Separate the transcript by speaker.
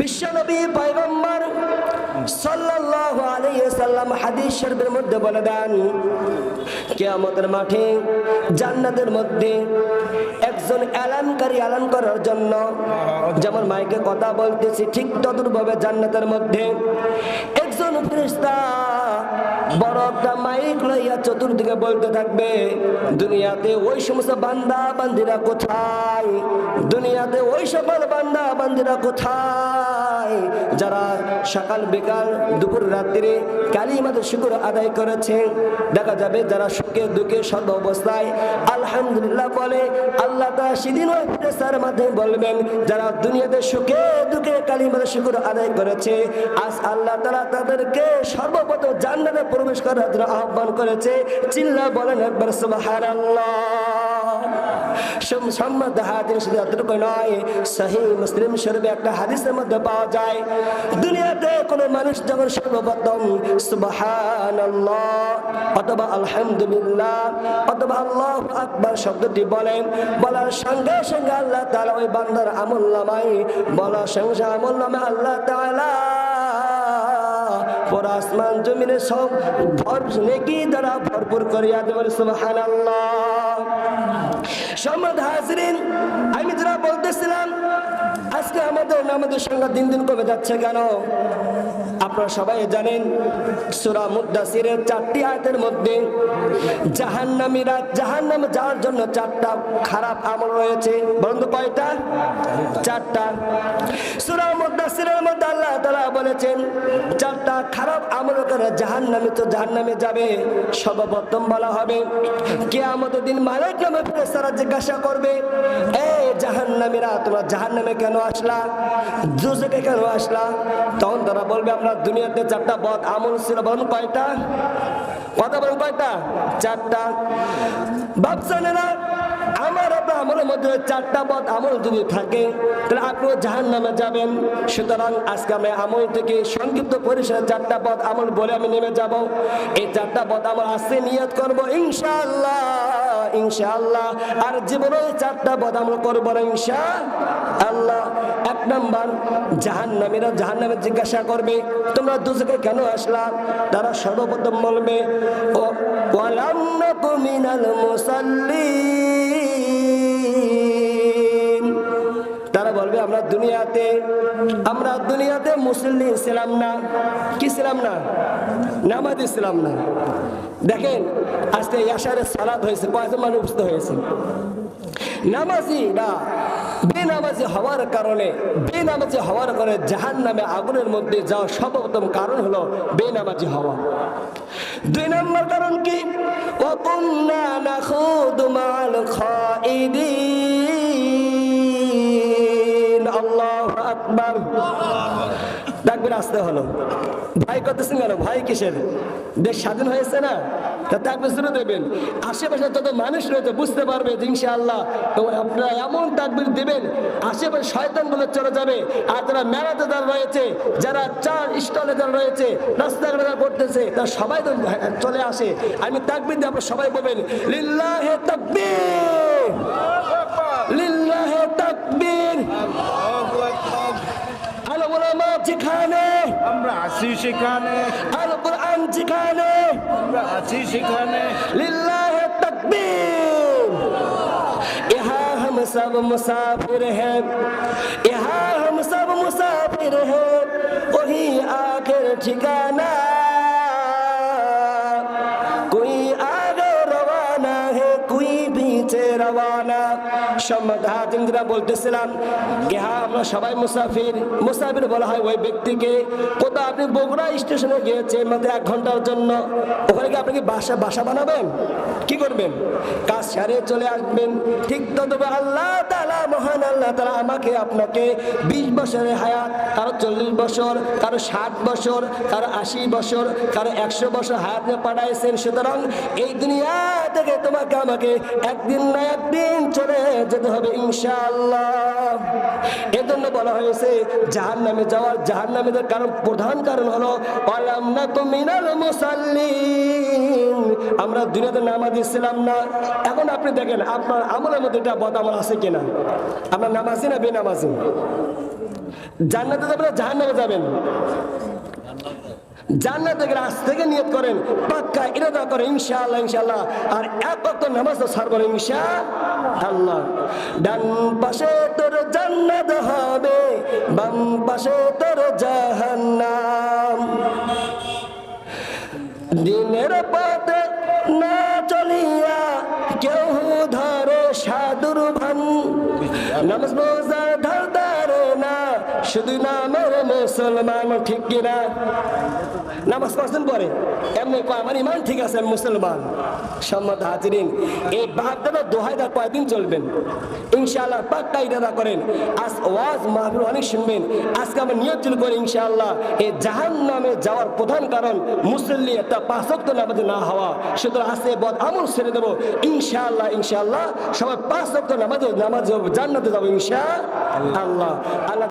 Speaker 1: বিশ্বনবী পয়গম্বর সাল্লাল্লাহু আলাইহি সাল্লাম হাদিস শরীফের মধ্যে বলে দেন, কিয়ামতের মাঠে, জান্নাতের মধ্যে একজন এলানকারী এলান করার জন্য যেমন মাইকে কথা বলতেছি, ঠিক তদুরভাবে জান্নাতের মধ্যে একজন ফেরেশতা বড় একটা মাইক লইয়া চতুর্দিকে বলতে থাকবে, দুনিয়াতে ওই সমস্ত বান্দা বান্দিরা কোথায়? দুনিয়াতে ওই সকল বান্দা বান্দিরা কোথায়? যারা সকাল, বিকাল, দুপুর, রাত্রি কালিমাদের শুকুর আদায় করেছে। দেখা যাবে যারা সুখে, দুঃখে সর্ব অবস্থায় আলহামদুলিল্লাহ বলে, আল্লাহ তা সেদিন ওই ফেরেশতার মাধ্যমে বলবেন, যারা দুনিয়াতে সুখে, দুঃখে কালিমাদের শুকুর আদায় করেছে, আজ আল্লাহ তারা তাদেরকে সর্বপ্রথম জান্নাতে প্রবেশ করার জন্য আহ্বান করেছে। চিল্লা বলেন একবার সুবহানাল্লাহ। কোনো মানুষ আল্লাহ শব্দটি বলেন, বলার সঙ্গে সঙ্গে আল্লাহ তাআলা ওই বান্দার আমল নামাই বলার সঙ্গে আমল নামে আল্লাহ আসমান জমিনে সব ভর নেকি দ্বারা ভরপুর করিয়া দেবেন সুবহানাল্লাহ। সম্মত হাজরিন আমি যারা বলতেছিলাম আজকে আমাদের আমাদের সংখ্যা দিন দিন কমে যাচ্ছে কেন? আপনারা সবাই জানেন, সুরা মুদাসিরের চারটি আয়াতের মধ্যে জাহান্নামীরা জাহান্নামে যাওয়ার জন্য চারটা খারাপ আমল রয়েছে। বলুন তো কয়টা? চারটা। সুরা মুদাসিরের মধ্যে আল্লাহ তাআলা বলেছেন, চারটা খারাপ আমল করে জাহান্নামে তো জাহান্নামে যাবে, সর্বপ্রথম বলা হবে কে আমাদের দিন মালিক নামে ফেরেশতারা জিজ্ঞাসা করবে, এ জাহান্নামীরা তোমরা জাহান্নামে কেন আসলা? কেন আসলা? তখন তারা বলবে, আমরা দুনিয়াতে চারটা বদ আমল ছিল, বলুন কয়টা? কথা বলুন কয়টা? চারটা। বাপসানেরা আমার আপনার আমলের মধ্যে চারটা পথ আমল যদি থাকে, তাহলে আপনিও জাহান নামে যাবেন। সুতরাং আজকে আমি আমল থেকে সংক্ষিপ্ত পরিসরে চারটা পথ আমল বলে আমি নেমে যাব। এই চারটা পথ আমল আজকে নিয়ত করব ইনশাআল্লাহ। ইনশাআল্লাহ। আর জীবনে চারটা বদাম করব না ইনশা আল্লাহ, এক নাম্বার জাহান নামীরা জাহান নামে জিজ্ঞাসা করবে, তোমরা দুজকে কেন আসলা? তারা সর্বপ্রথম বলবে, ও মিনাল দুনিয়াতে, আমরা দুনিয়াতে মুসলিম ছিলাম না। কি ছিলাম না? নামাজ ছিলাম না। দেখেন, আজকে ইয়াশারে সালাদ হয়েছে কয়েকজন মানুষ উপস্থিত হয়েছে? নামাজি না, বেনামাজি হওয়ার কারণে, বেনামাজি হওয়ার কারণে জাহান নামে আগুনের মধ্যে যাওয়ার সর্বপ্রথম কারণ হলো বেনামাজি হওয়া। দুই নম্বর কারণ কি? অকুন্না না খুদ মাল খাইদিন। আকবার ডাকবেন আসতে হলো। ভাই করতেছেন কেন? ভাই কিসের? দেশ স্বাধীন হয়েছে না? তা তাকবির শুরু দেবেন। আশেপাশে যত মানুষ রয়েছে বুঝতে পারবে ইনশাআল্লাহ আপনারা এমন তাকবির দেবেন আশেপাশে শয়তান বলে চলে যাবে। আর যারা মেলাতে যারা রয়েছে যারা চার স্টলে যারা রয়েছে রাস্তাঘাটে যারা করতেছে তারা সবাই তো চলে আসে। আমি তাকবির দিয়ে আপনারা সবাই বলবেন লিল্লাহে তাকবীর! লিল্লাহে যেখানে
Speaker 2: আমরা আছি সেখানে
Speaker 1: আল কোরআন যেখানে
Speaker 2: আমরা আছি সেখানে
Speaker 1: लिल्लाह तकबीर यहाँ हम सब मुसाफिर हैं यहाँ हम सब मुसाफिर हैं वही आखिर ठिकाना আমাকে, আপনাকে বিশ বছরের হায়াত, কারও চল্লিশ বছর, কারও ষাট বছর, কারও আশি বছর, কারও একশো বছর হায়াত পাঠাইছেন। সুতরাং এই দুনিয়া থেকে তোমাকে আমাকে একদিন না একদিন চলে যেতে হবে ইনশাআল্লাহ। এজন্য বলা হয়েছে জাহান নামে যাওয়ার জাহান নামেদের কারণ, প্রধান কারণ হলো অলাম না তো মিনাল মুসাল্লিন। আমরা দুনিয়াতে নামাজ ছিলাম না। এখন আপনি দেখেন, আপনার আমলের মধ্যে এটা বদ আছে কিনা? আপনার নামাজি না বেনামাজি? জান্নাতে যাবেন জাহান নামে যাবেন? জান্নাত থেকে আজ থেকে নিয়ত করেন, পাক্কা ইরাদা করে ইনশাআল্লাহ ইনশাআল্লাহ। আর এক ওয়াক্ত নামাজ তো সার করে ইনশা আল্লাহ ডান পাশে তোর জান্নাত হবে, বাম পাশে তোর জাহান্নাম। দিনের পথে না চলিয়া কেউ ধরে সাধুর ভান। নামাজ শুধু নামের মুসলমান, ঠিক কিনা? নামাজ পড়ছেন পরে এমনি কয়, আমার ইমান ঠিক আছে মুসলমান। সম্মত হাজিরিন, এই বাপদাদা দোহাইদা কয়দিন চলবেন। ইনশাআল্লাহ পাক্কা ইরাদা করেন। আজ ওয়াজ মাহফিল অনেক শুনবেন। আজকে আমরা নিয়ত চুল করে ইনশাআল্লাহ, এই জাহান নামে যাওয়ার প্রধান কারণ মুসল্লি একটা পাঁচক্ত নামাজে না হওয়া। সুতরাং আজকে বদ আমল ছেড়ে দেবো। ইনশাআল্লাহ ইনশাআল্লাহ সবাই পাঁচ নামাজে, নামাজ জান্নাতে যাব ইনশা আল্লাহ আল্লাহ